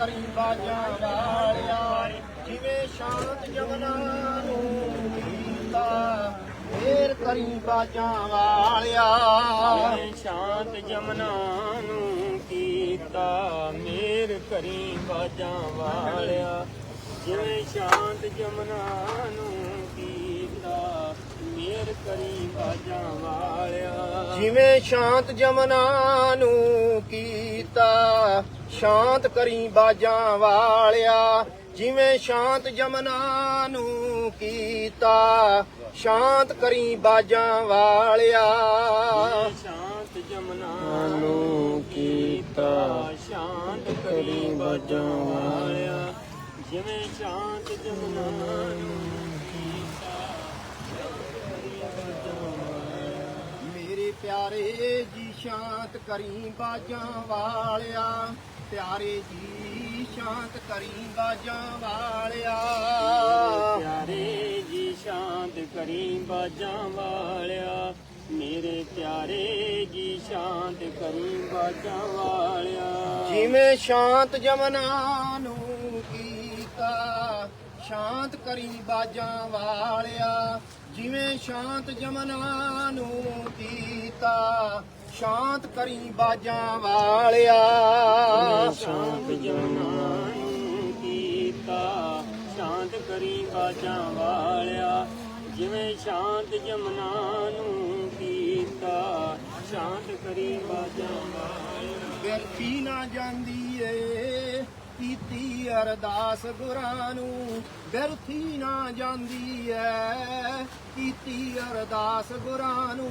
ਕਰੀ ਬਾਜਾਂ ਵਾਲਿਆ। ਜਿਵੇਂ ਸ਼ਾਂਤ ਜਮਨਾ ਨੂੰ ਕੀਤਾ ਫੇਰ ਕਰੀ ਬਾਜਾਂ ਵਾਲਿਆ। ਜਿਵੇਂ ਸ਼ਾਂਤ ਜਮਨਾ ਨੂੰ ਕੀਤਾ ਮੇਰ ਕਰੀ ਬਾਜਾਂ ਵਾਲਿਆ। ਜਿਵੇਂ ਸ਼ਾਂਤ ਜਮਨਾ ਨੂੰ ਕੀਤਾ ਮੇਰ ਕਰੀ ਬਾਜਾਂ ਵਾਲਿਆ। ਜਿਵੇਂ ਸ਼ਾਂਤ ਜਮਨਾ ਨੂੰ ਕੀਤਾ ਸ਼ਾਂਤ ਕਰੀ ਬਾਜਾਂ ਵਾਲਿਆ ਜਿਵੇਂ ਸ਼ਾਂਤ ਜਮਨਾ ਨੂੰ ਕੀਤਾ। ਸ਼ਾਂਤ ਕਰੀ ਬਾਜਾਂ ਵਾਲਿਆ ਸ਼ਾਂਤ ਜਮਨਾ ਨੂੰ ਕੀਤਾ ਸ਼ਾਂਤ ਕਰੀ ਬਾਜਾਂ ਵਾਲਿਆ ਜਿਵੇਂ ਸ਼ਾਂਤ ਜਮਨਾ ਨੂੰ ਪਿਆਰੇ ਜੀ ਸ਼ਾਂਤ ਕਰੀ ਬਾਜਾਂ ਵਾਲਿਆ। ਪਿਆਰੇ ਜੀ ਸ਼ਾਂਤ ਕਰੀ ਬਾਜਾਂ ਵਾਲਿਆ। ਪਿਆਰੇ ਜੀ ਸ਼ਾਂਤ ਕਰੀ ਬਾਜਾਂ ਵਾਲਿਆ। ਮੇਰੇ ਪਿਆਰੇ ਜੀ ਸ਼ਾਂਤ ਕਰੀ ਬਾਜਾਂ ਵਾਲਿਆ। ਜਿਵੇਂ ਸ਼ਾਂਤ ਜਮਨਾ ਨੂੰ ਕੀਤਾ ਸ਼ਾਂਤ ਕਰੀ ਬਾਜਾਂ ਵਾਲਿਆ। ਜਿਵੇਂ ਸ਼ਾਂਤ ਜਮਨਾ ਨੂੰ ਕੀਤਾ ਸ਼ਾਂਤ ਕਰੀ ਬਾਜਾਂ ਵਾਲਿਆ। ਸ਼ਾਂਤ ਜਮਨਾ ਨੂੰ ਕੀਤਾ। ਸ਼ਾਂਤ ਕਰੀ ਬਾਜਾਂ ਵਾਲਿਆ। ਜਿਵੇਂ ਸ਼ਾਂਤ ਜਮਨਾ ਨੂੰ ਕੀਤਾ। ਸ਼ਾਂਤ ਕਰੀ ਬਾਜਾਂ ਵਾਲਿਆ। ਬਿਰਥੀ ਨਾ ਜਾਂਦੀ ਏ ਕੀਤੀ ਅਰਦਾਸ ਗੁਰਾਂ ਨੂੰ। ਬਿਰਥੀ ਨਾ ਜਾਂਦੀ ਏ ਕੀਤੀ ਅਰਦਾਸ ਗੁਰਾਂ ਨੂੰ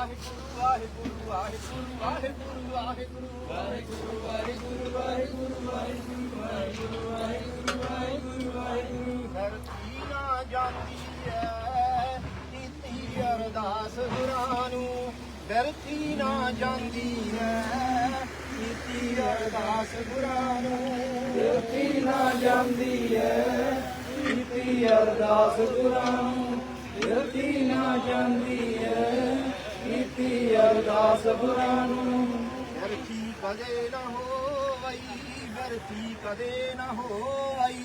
ਵਾਹਿਗੁਰੂ ਵਾਹਿਗੁਰੂ ਵਾਹਿਗੁਰੂ ਵਾਹਿਗੁਰੂ ਵਾਹਿਗੁਰੂ ਵਾਹਿਗੁਰੂ ਵਾਹਿਗੁਰੂ ਧਰਤੀ ਨਾ ਜਾਂਦੀ ਐ ਕੀਤੀ ਅਰਦਾਸ ਗੁਰਾਂ ਨੂੰ ਧਰਤੀ ਨਾ ਜਾਂਦੀ ਐ ਕੀਤੀ ਅਰਦਾਸ ਗੁਰਾਂ ਨੂੰ ਧਰਤੀ ਨਾ ਜਾਂਦੀ ਐ ਕੀਤੀ ਅਰਦਾਸ ਗੁਰਾਂ ਨੂੰ ਧਰਤੀ ਨਾ ਜਾਂਦੀ ਐ ਕੀਤੀ ਅਰਦਾਸ ਗੁਰਾਂ ਨੂੰ। ਧਰਤੀ ਕਦੇ ਨਾ ਹੋਵਈ ਧਰਤੀ ਕਦੇ ਨਾ ਹੋਵਈ।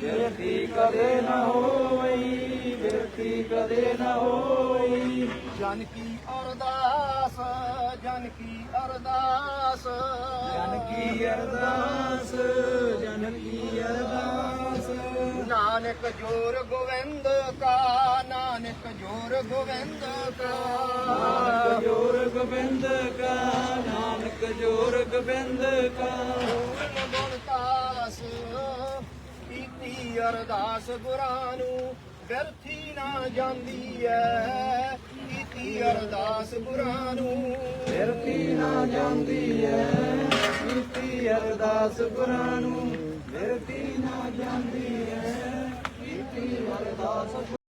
ਧਰਤੀ ਕਦੇ ਨਾ ਹੋਈ ਧਰਤੀ ਕਦੇ ਨਾ ਹੋਈ ਜਨ ਕੀ ਅਰਦਾਸ ਜਨ ਕੀ ਅਰਦਾਸ। ਜਨ ਕੀ ਅਰਦਾਸ ਜਨ ਕੀ ਅਰਦਾਸ। ਨਾਨਕ ਜੋਰ ਗੋਵਿੰਦ ਕਾ ਨਾਨਕ ਜੋਰ ਗੋਵਿੰਦ ਕਾ। ਗੋਬਿੰਦ ਕਾ, ਨਾਨਕ ਜੋਰ ਗੋਬਿੰਦ ਕਾ। ਪੂਰਨ ਗੁਣਤਾਸ ਕੀਤੀ ਅਰਦਾਸ ਗੁਰਾਂ ਨੂੰ ਬਿਰਥੀ ਨਾ ਜਾਂਦੀ ਐ। ਕੀਤੀ ਅਰਦਾਸ ਗੁਰਾਂ ਨੂੰ ਧਰਤੀ ਨਾ ਜਾਂਦੀ ਐ। ਕੀਤੀ ਅਰਦਾਸ ਗੁਰਾਂ ਨੂੰ ਧਰਤੀ ਨਾ ਜਾਂਦੀ ਐ। ਕੀਤੀ ਅਰਦਾਸ